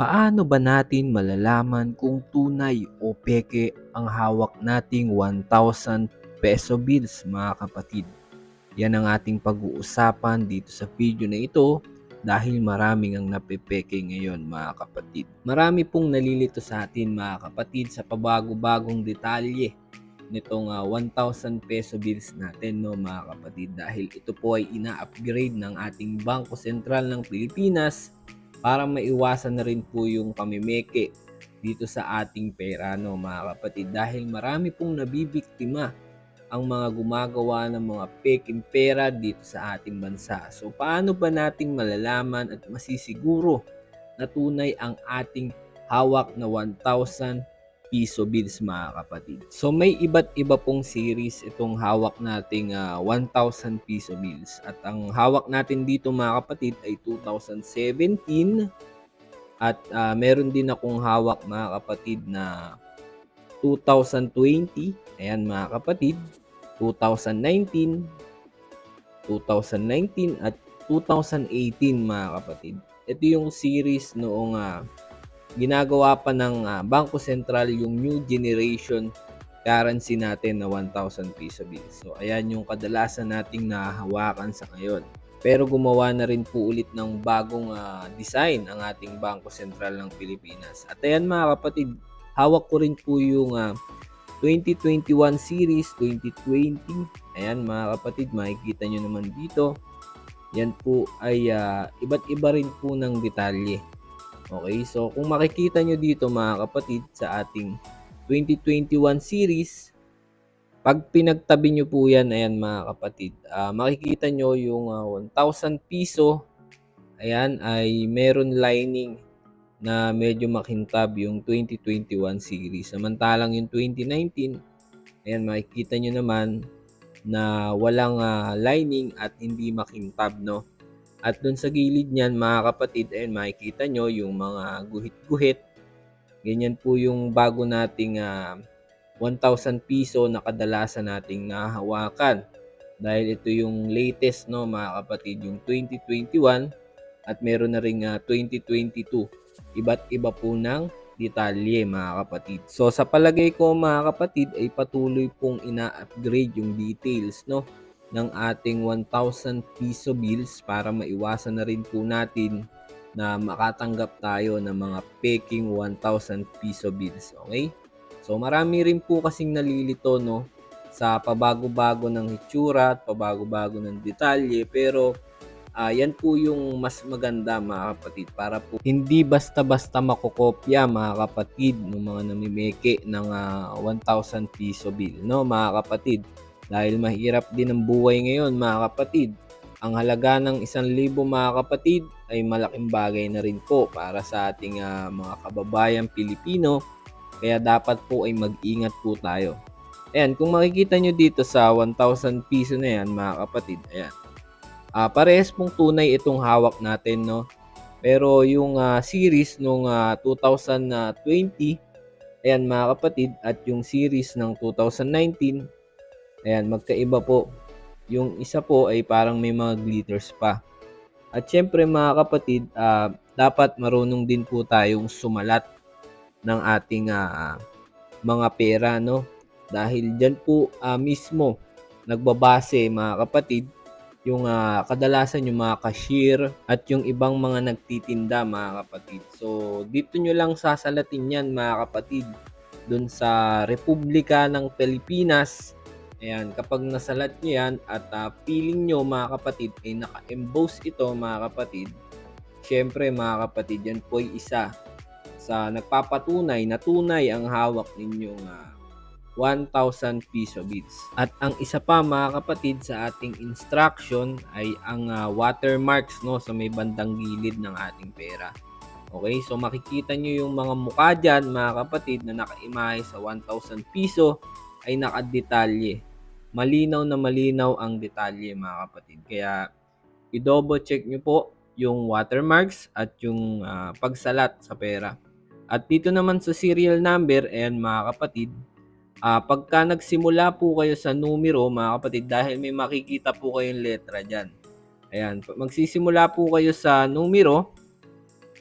Paano ba natin malalaman kung tunay o peke ang hawak nating 1,000 peso bills mga kapatid? Yan ang ating pag-uusapan dito sa video na ito dahil maraming ang napepeke ngayon mga kapatid. Marami pong nalilito sa atin mga kapatid sa pabago-bagong detalye nitong ah, 1,000 peso bills natin no mga kapatid dahil ito po ay ina-upgrade ng ating Bangko Sentral ng Pilipinas para maiwasan na rin po yung pamimeke dito sa ating pera no mga kapatid dahil marami pong nabibiktima ang mga gumagawa ng mga peking pera dito sa ating bansa. So paano ba nating malalaman at masisiguro na tunay ang ating hawak na 1,000 piso bills mga kapatid. So may iba't iba pong series itong hawak nating ah, 1,000 piso bills. At ang hawak natin dito mga kapatid ay 2017 at ah, meron din akong hawak mga kapatid na 2020. Ayan mga kapatid. 2019, 2019 at 2018 mga kapatid. Ito yung series noong ah, ginagawa pa ng ah, Bangko Sentral yung new generation currency natin na 1,000 piso bill. So ayan yung kadalasan nating nahawakan sa ngayon. Pero gumawa na rin po ulit ng bagong ah, design ang ating Bangko Sentral ng Pilipinas. At ayan mga kapatid, hawak ko rin po yung ah, 2021 series 2020. Ayan mga kapatid, makikita nyo naman dito. Yan po ay ah, iba't iba rin po ng detalye. Okay, so kung makikita nyo dito mga kapatid sa ating 2021 series, pag pinagtabi nyo po yan, ayan mga kapatid, ah, makikita nyo yung ah, 1,000 piso, ayan ay meron lining na medyo makintab yung 2021 series. Samantalang yung 2019, ayan makikita nyo naman na walang ah, lining at hindi makintab, no? At doon sa gilid niyan, mga kapatid, ayan makikita nyo yung mga guhit-guhit. Ganyan po yung bago nating ah, 1,000 piso na kadalasan nating nahawakan. Dahil ito yung latest, no, mga kapatid, yung 2021 at meron na ring ah, 2022 iba't iba po ng detalye mga kapatid. So sa palagay ko mga kapatid ay patuloy pong ina-upgrade yung details no ng ating 1,000 piso bills para maiwasan na rin po natin na makatanggap tayo ng mga peking 1,000 piso bills. Okay? So marami rin po kasing nalilito no sa pabago-bago ng hitsura at pabago-bago ng detalye pero Ah, yan po yung mas maganda mga kapatid para po hindi basta-basta makokopya mga kapatid ng mga namimeke ng ah, 1,000 piso bill no mga kapatid dahil mahirap din ang buhay ngayon mga kapatid. Ang halaga ng 1,000 mga kapatid ay malaking bagay na rin po para sa ating ah, mga kababayan Pilipino. Kaya dapat po ay mag-ingat po tayo. Ayan kung makikita nyo dito sa 1,000 piso na yan mga kapatid ayan. Ah, parehas pong tunay itong hawak natin, no? Pero yung ah, series nung ah, 2020, ayan mga kapatid, at yung series ng 2019, ayan, magkaiba po. Yung isa po ay parang may mga glitters pa. At syempre mga kapatid, ah, dapat marunong din po tayong sumalat ng ating ah, mga pera, no? Dahil dyan po ah, mismo nagbabase mga kapatid yung ah, kadalasan yung mga cashier at yung ibang mga nagtitinda mga kapatid. So dito nyo lang sasalatin yan mga kapatid dun sa Republika ng Pilipinas. Ayan, kapag nasalat nyo yan at ah, feeling nyo mga kapatid ay naka-emboss ito mga kapatid, syempre mga kapatid, yan po ay isa sa nagpapatunay na tunay ang hawak ninyong ah, 1,000 piso bills. At ang isa pa mga kapatid sa ating instruction ay ang ah, watermarks no sa may bandang gilid ng ating pera. Okay, so makikita nyo yung mga mukha dyan mga kapatid na nakaimahe sa 1,000 piso ay nakadetalye. Malinaw na malinaw ang detalye mga kapatid. Kaya i-double check nyo po yung watermarks at yung ah, pagsalat sa pera. At dito naman sa serial number, ayan mga kapatid, Ah, pagka nagsimula po kayo sa numero, mga kapatid, dahil may makikita po kayong letra diyan. Ayan, magsisimula po kayo sa numero,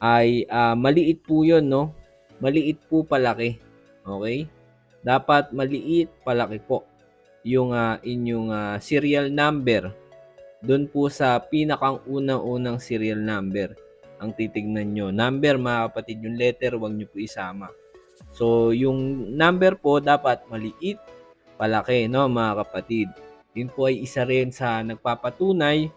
ay ah, maliit po yun, no? Maliit po palaki. Okay? Dapat maliit palaki po yung ah, inyong ah, serial number. Doon po sa pinakang unang-unang serial number ang titignan nyo. Number mga kapatid, yung letter, wag nyo po isama. So, yung number po dapat maliit, palaki, no mga kapatid. Yun po ay isa rin sa nagpapatunay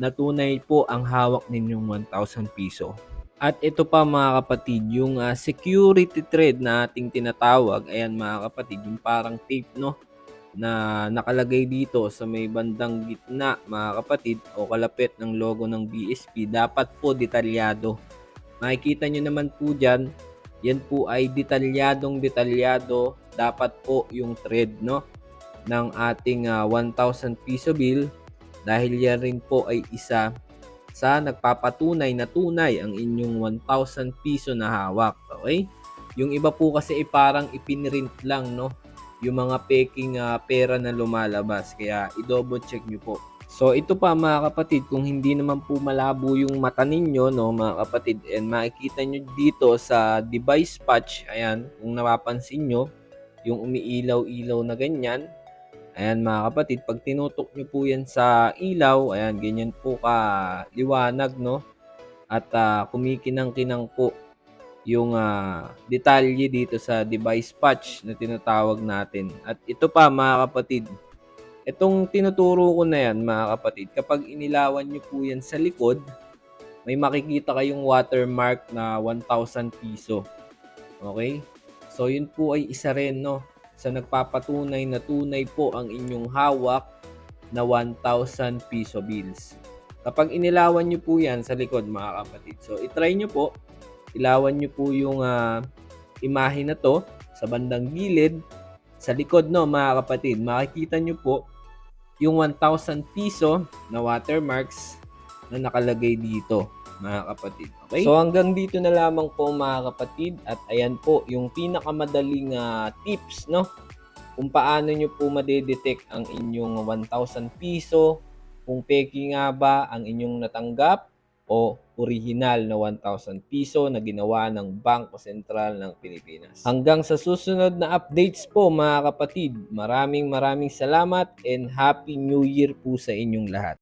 na tunay po ang hawak ninyong 1,000 piso. At ito pa mga kapatid, yung ah, security thread na ating tinatawag, ayan mga kapatid, yung parang tape no, na nakalagay dito sa may bandang gitna mga kapatid o kalapit ng logo ng BSP, dapat po detalyado. Makikita nyo naman po dyan, yan po ay detalyadong detalyado, dapat po yung thread no, ng ating ah, 1,000 piso bill dahil yan rin po ay isa sa nagpapatunay na tunay ang inyong 1,000 piso na hawak. Okay? Yung iba po kasi ay parang ipinrint lang, no? Yung mga peking ah, pera na lumalabas. Kaya i-double check nyo po. So ito pa mga kapatid, kung hindi naman po malabo yung mata ninyo, no, mga kapatid, and makikita nyo dito sa device patch, ayan, kung napapansin nyo, yung umiilaw-ilaw na ganyan, Ayan mga kapatid, pag tinutok nyo po yan sa ilaw, ayan, ganyan po ka liwanag, no? At ah, kumikinang-kinang po yung ah, detalye dito sa device patch na tinatawag natin. At ito pa mga kapatid, itong tinuturo ko na yan mga kapatid, kapag inilawan nyo po yan sa likod, may makikita kayong watermark na 1,000 piso. Okay? So yun po ay isa rin, no? sa nagpapatunay na tunay po ang inyong hawak na 1,000 piso bills. Kapag inilawan nyo po yan sa likod mga kapatid, so itry nyo po, ilawan nyo po yung ah, imahe na to sa bandang gilid, sa likod no mga kapatid, makikita nyo po yung 1,000 piso na watermarks na nakalagay dito mga kapatid. Okay? So hanggang dito na lamang po mga kapatid at ayan po yung pinakamadaling ah, tips no kung paano nyo po madedetect ang inyong 1,000 piso, kung peki nga ba ang inyong natanggap o original na 1,000 piso na ginawa ng Bangko Sentral ng Pilipinas. Hanggang sa susunod na updates po mga kapatid, maraming maraming salamat and Happy New Year po sa inyong lahat.